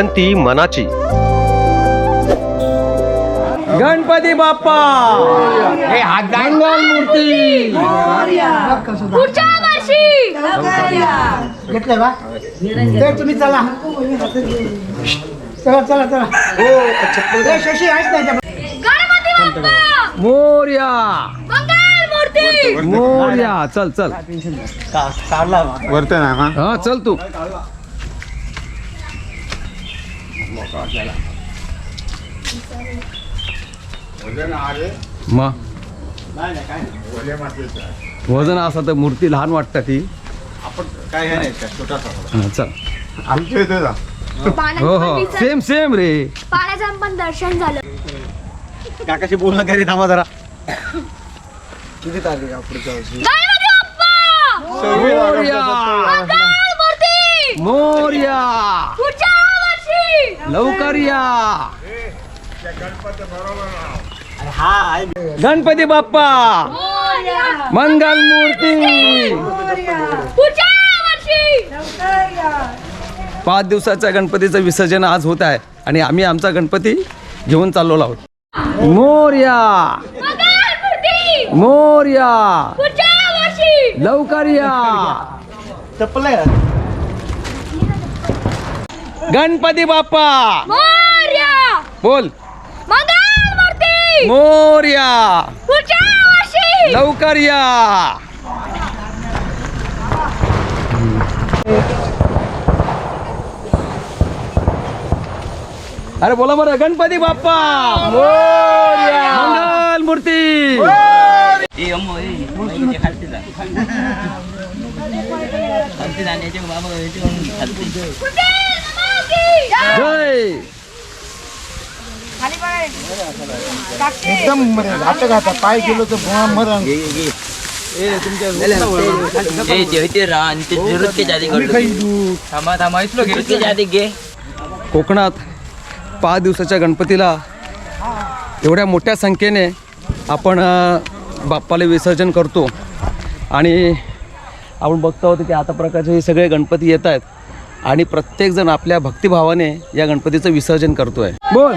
भटकंती मनाची. गणपती बाप्पा! मंगल मूर्ती! पुढच्या वर्षी! घेतलंय बा? ते तुम्ही चला. चला चला चला. ए, शशी आहेस ना याच्यामध्ये? गणपती बाप्पा! मोर्या! मंगल मूर्ती! मोर्या! चल चल. वरते ना हा हा चल तू. मग वजन असं तर मूर्ती लहान वाटतं ती. काय हे नाही का छोटासा हा, चल. आमच्या इथे जा. हो हो. सेम सेम रे. पाण्याचं पण दर्शन झालं. काकाशी बोलणं करी थांबा जरा. गणपती बाप्पा! मोर्या. मंगल मूर्ती! मोर्या. पुढच्या वर्षी लवकर या. गणपती बाप्पा. मंगल मूर्ती. पाच दिवसाच्या गणपतीचं विसर्जन आज होत आहे आणि आम्ही आमचा गणपती घेऊन चाललो आहोत. मोर्या. मंगल मूर्ती मोर्या लवकर या. गणपती बाप्पा. मोर्या. बोल. मंगल मूर्ती. मोर्या. पुढच्या वर्षी. लवकर या. अरे बोला बरं गणपती बाप्पा. मोर्या. मंगल मूर्ती. जय एकदम घात घाता पाय गेलो तर मरण. कोकणात पाच दिवसाच्या गणपतीला एवढ्या मोठ्या संख्येने आपण बाप्पाला विसर्जन करतो. आणि आपण बघतो आहोत की आता प्रकारचे हे सगळे गणपती येत आहेत. आणि प्रत्येकजण आपल्या भक्तिभावाने या गणपतीचं विसर्जन करतो आहे बोल.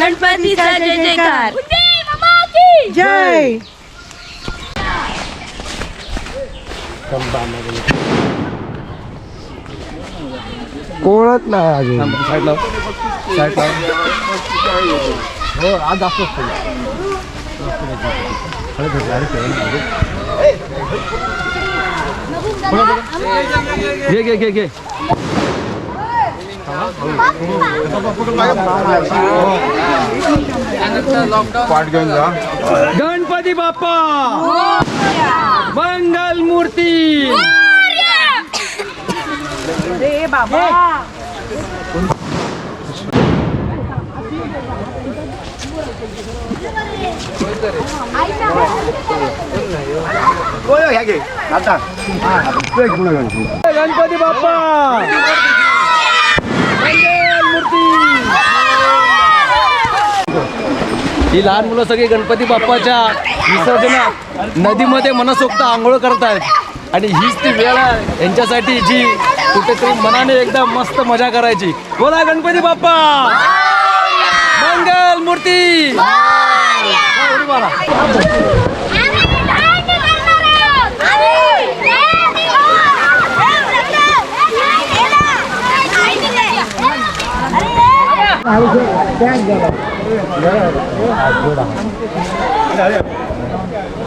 गणपतीचा जय जयकार. बुद्धी मामा की जय. कोळत नाही अजून. साईड लाव साईड लाव हो आज असंच घे घे घे घे पाठ घेऊन जा गणपती बाप्पा मंगल मूर्ती। ह्या घे आता गणपती बाप्पा ही लहान मुलं सगळी गणपती बाप्पाच्या विसर्जनात नदीमध्ये मनसोक्त आंघोळ करतात आणि हीच ती वेळ आहे यांच्यासाठी जी कुठेतरी मनाने एकदम मस्त मजा करायची. बोला गणपती बाप्पा! मंगल मूर्ती! उडी मारा.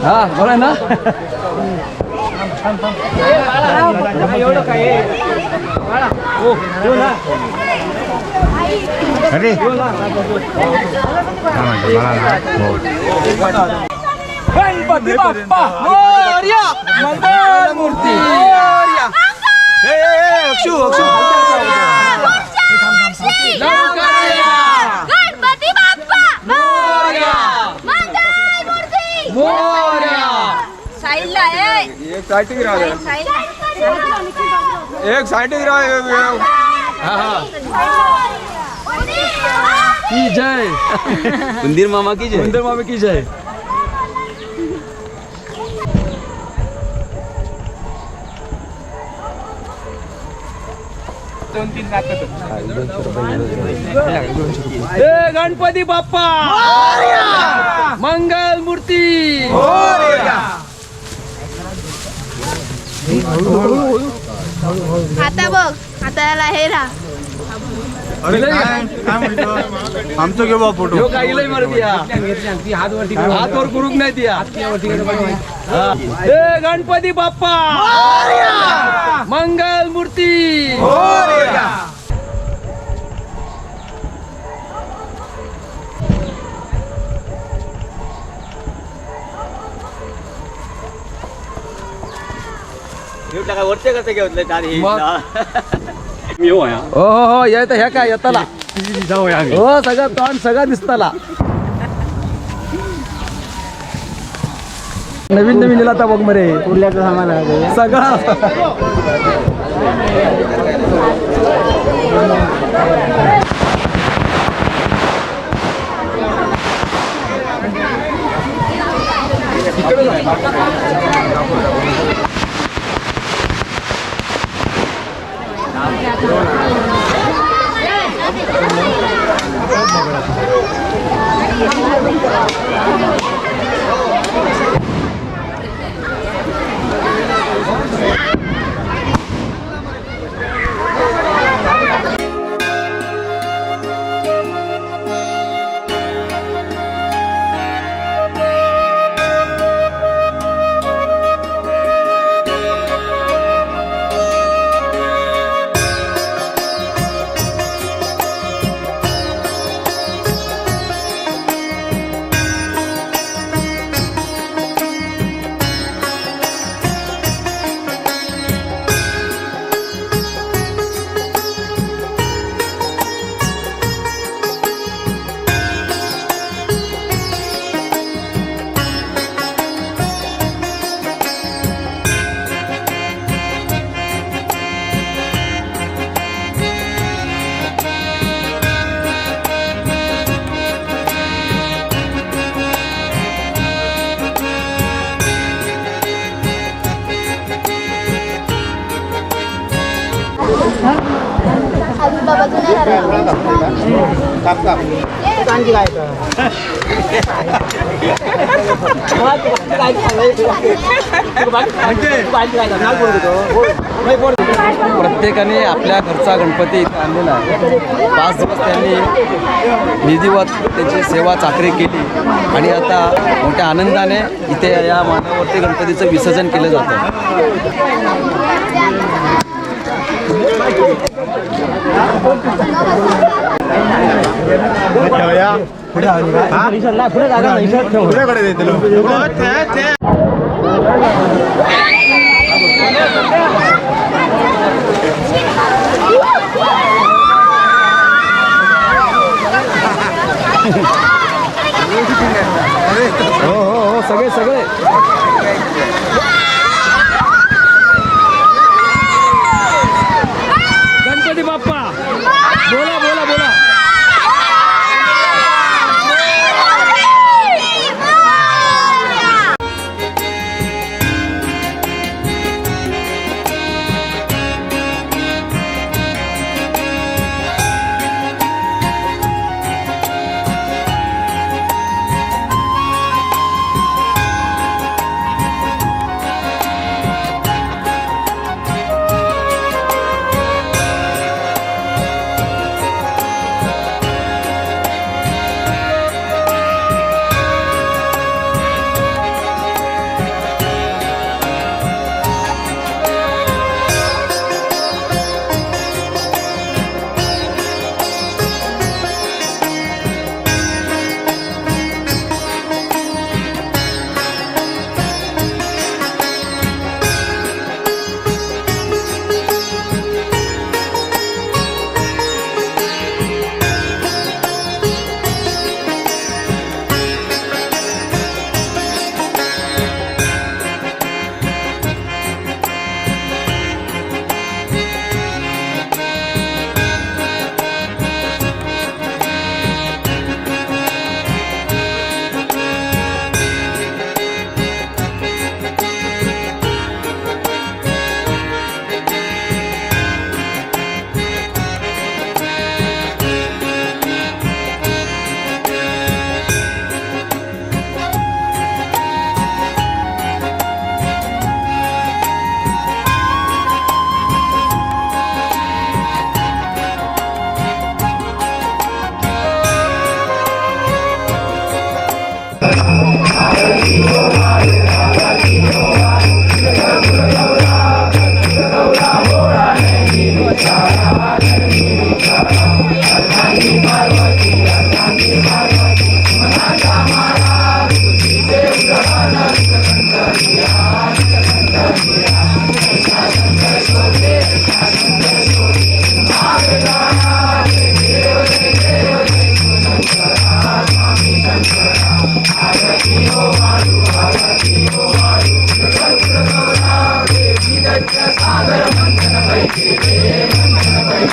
हा बरं आहे ना अरे गणपती बाप्पा मोरया मंगल मूर्ती मोरया अक्षू अक्षू या गणपती बाप्पा मोरया मंगल मूर्ती मोरया साईडला आहे एक साईटिक राहा एक राहा. की जय। मंदिर मामा की जय। मंदिर मामा की जय। गणपती बाप्पा! मंगल मूर्ती! आता बघ आता याला हे राहा. आमचं घेऊ फोटो. काय इलय मारती हा. हातवर गुरुक नाही दिया हा. ए गणपती बाप्पा! मंगल मूर्ती! वरचे कसं घेतलं हो हो हो येत ह्या काय येताला. हो सगळं तोंड सगळं दिसताला. नवीन नवीन दिला आता बघ मरे. कुर्ल्याचं सामान आहे सगळं. Thank you. प्रत्येकाने आपल्या घरचा गणपती इथे आणलेला आहे. पाच दिवस त्यांनी निधीवत त्याची सेवा चाकरी केली आणि आता मोठ्या आनंदाने इथे या मानावरती गणपतीचं विसर्जन केलं जातं. पुढे देते हो हो हो सगळे सगळे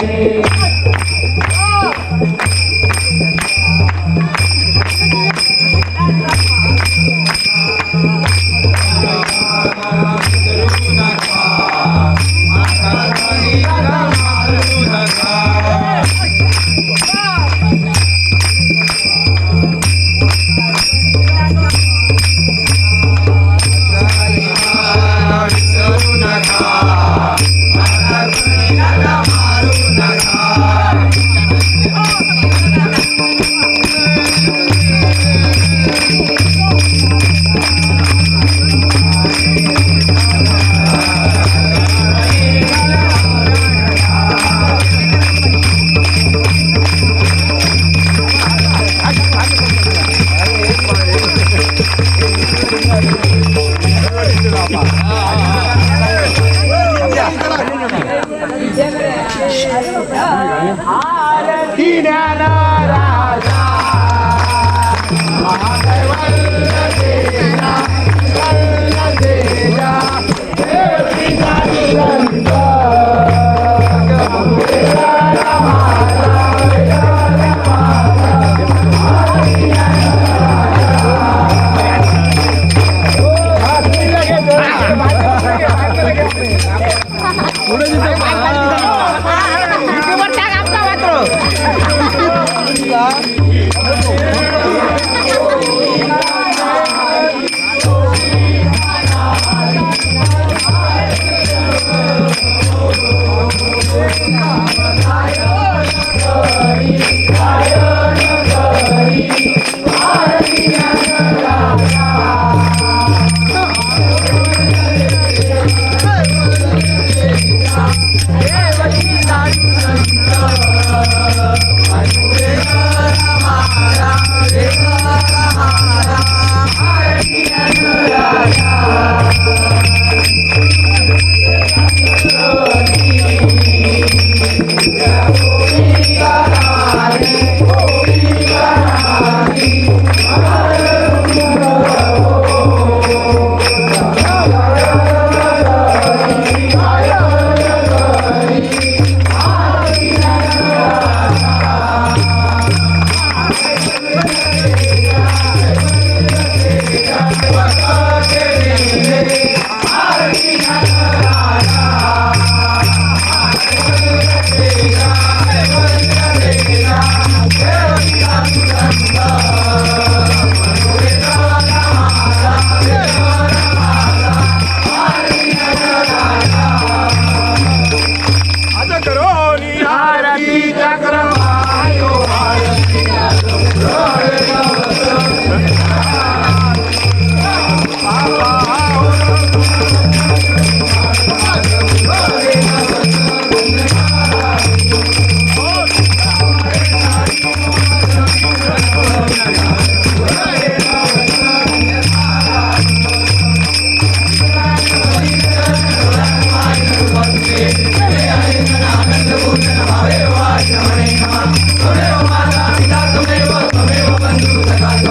पुढे Música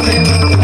Música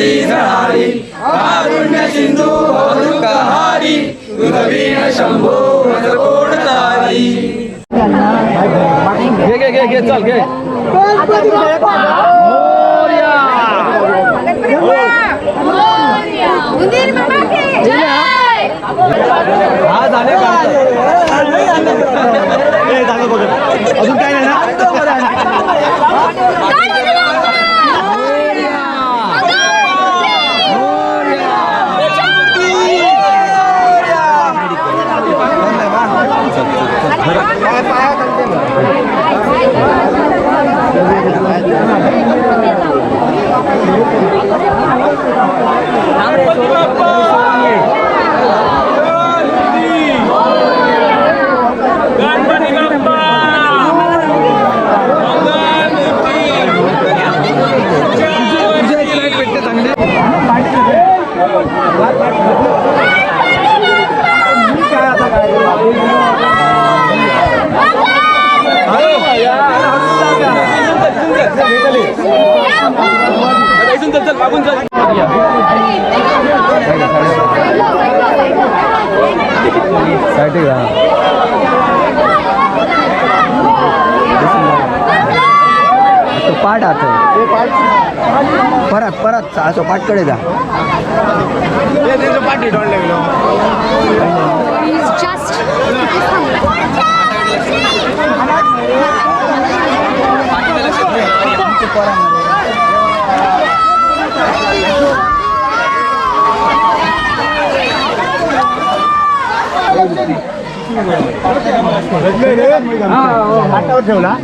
मुकटी झळारी कारुण्य सिंधू हारी तुझवीण शंभो तारी घे घे घे घे चल घे. हा झाले का? अजून काय नाही ना? चल चल मागून चल. साठी का तो पाठ आतो परत परत असो पाठकडे जा पाठी डोळले लागलो पाटावर ठेवला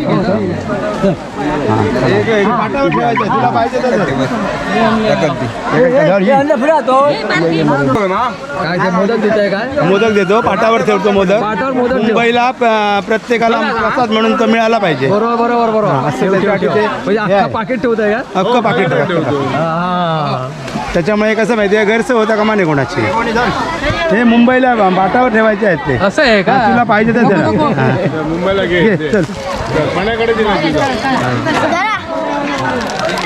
पाटावर ठेवायचं तुला पाहिजे काय ते मोदक देत आहे काय मोदक देतो पाटावर ठेवतो मोदक. पाटावर मोदक ठेव. मुंबईला प्रत्येकाला प्रसाद म्हणून तो मिळाला पाहिजे. बरोबर बरोबर बरोबर. म्हणजे. पाकिट ठेवत आहे. का? अख्खं पाकिट ठेवतो. त्याच्यामुळे कसं माहितीये गैरसोय होता कमा नाही कोणाची. हे मुंबईला पाटावर ठेवायचे आहेत ते. असं आहे का? तुला पाहिजे तर त्याला. हा. मुंबईला घे चल.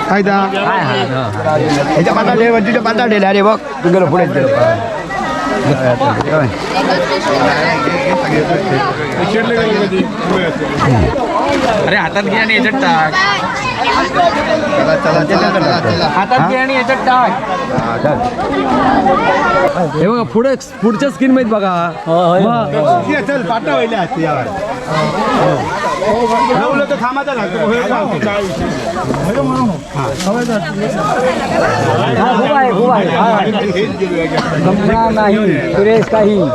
काय दा. पाता ठेवले. अरे बघ. तू गेलो पुढे अरे हातात घे आणि याच्यात टाक. हातात घे आणि याच्यात टाक. हे बघा पुढे पुढच्या स्क्रीन मध्ये बघा. चल पाटा व्हायला असते यावर ठेवलं तर थांबायचं लागतं होय का? काय विषय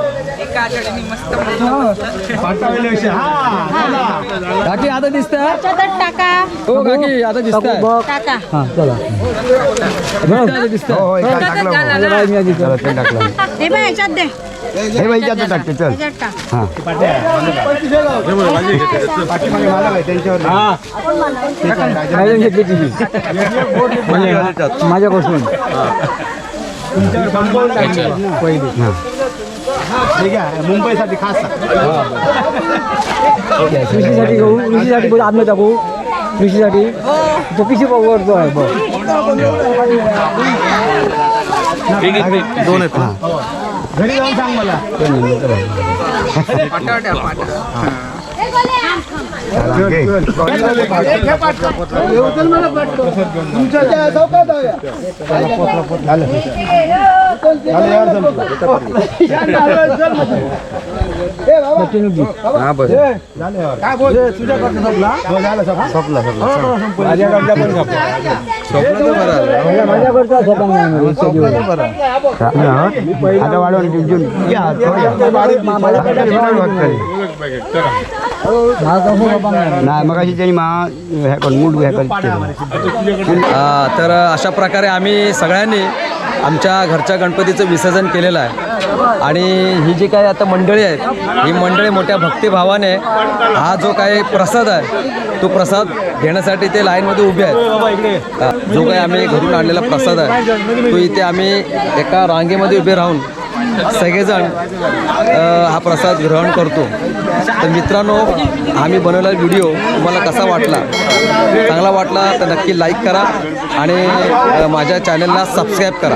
पाटा व्हायला विषय हा काकी आता दिसत टाका. हो काकी आता दिसत टाका. आता दिसत हो एका टाकलं. चला, ते टाकलं. हे बाय याच्यात दे. हे बाई याच्यात टाकते चल. पाठीमागे मला बाई, त्यांच्यावर माझ्यापासून ठीक आहे मुंबईसाठी खास कृषीसाठी घेऊ कृषीसाठी बोल आत्म टाकू कृषीसाठी तो पिशी करतो आहे बघ घरी जाऊन सांग मला काय बोल आता वाढवून नाही. मग अशी त्यांनी मा ह्या करून मूड ह्या करून तर अशा प्रकारे आम्ही सगळ्यांनी आमच्या घरच्या गणपतीचं विसर्जन केलेलं आहे आणि ही जी काही आता मंडळी आहेत ही मंडळी मोठ्या भक्तिभावाने हा जो काही प्रसाद आहे तो प्रसाद घेण्यासाठी ते लाईनमध्ये उभे आहेत जो काही आम्ही घरून आणलेला प्रसाद आहे तो इथे आम्ही एका रांगेमध्ये उभे राहून सगळेजण हा प्रसाद ग्रहण करतो. तर मित्रांनो आम्ही बनवलेला व्हिडिओ तुम्हाला कसा वाटला? चांगला वाटला तर नक्की लाईक करा आणि माझ्या चॅनलला सबस्क्राईब करा.